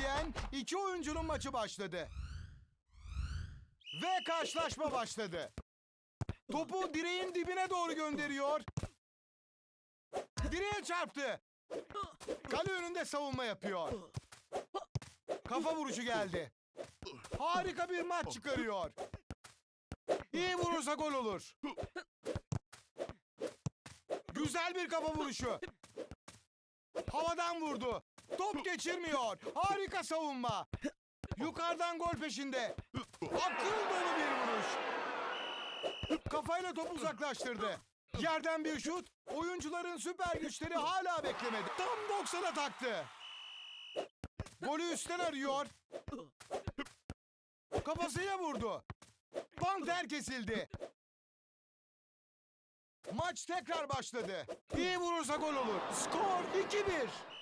eden iki oyuncunun maçı başladı. Ve karşılaşma başladı. Topu direğin dibine doğru gönderiyor. Direğe çarptı. Kale önünde savunma yapıyor. Kafa vuruşu geldi. Harika bir maç çıkarıyor. İyi vurursa gol olur. Güzel bir kafa vuruşu. Havadan vurdu. Top geçirmiyor. Harika savunma. Yukarıdan gol peşinde. Akıl dolu bir vuruş. Kafayla topu uzaklaştırdı. Yerden bir şut. Oyuncuların süper güçleri hala beklemedi. Tam 90'a taktı. Golü üstten arıyor. Kafasıyla vurdu. Banter kesildi. Maç tekrar başladı. İyi vurursa gol olur. Skor 2-1.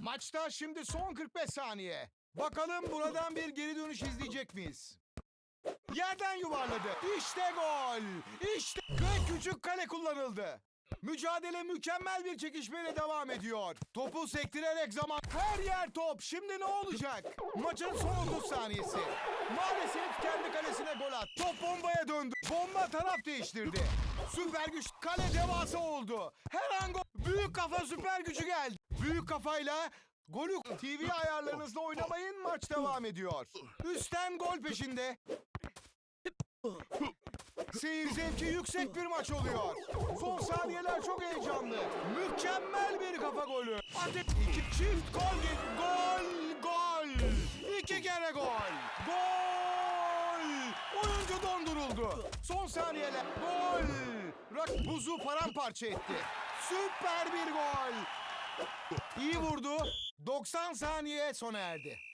Maçta şimdi son 45 saniye. Bakalım buradan bir geri dönüş izleyecek miyiz? Yerden yuvarladı. İşte gol. İşte ve küçük kale kullanıldı. Mücadele mükemmel bir çekişmeyle devam ediyor. Topu sektirerek zaman her yer top. Şimdi ne olacak? Maçın son 30 saniyesi. Maalesef kendi kalesine gol attı. Top bombaya döndü. Bomba taraf değiştirdi. Süper güç kale devasa oldu. Her an gol. Büyük kafa süper gücü geldi. Büyük kafayla golü TV ayarlarınızla oynamayın maç devam ediyor. Üstten gol peşinde. Seyir zevki yüksek bir maç oluyor. Son saniyeler çok heyecanlı. Mükemmel bir kafa golü. Hadi iki çift gol Gol, gol. İki kere gol. Gol. Oyuncu donduruldu. Son saniyeler. Gol. Rak buzu paramparça etti. Süper bir gol. İyi vurdu. 90 saniye sona erdi.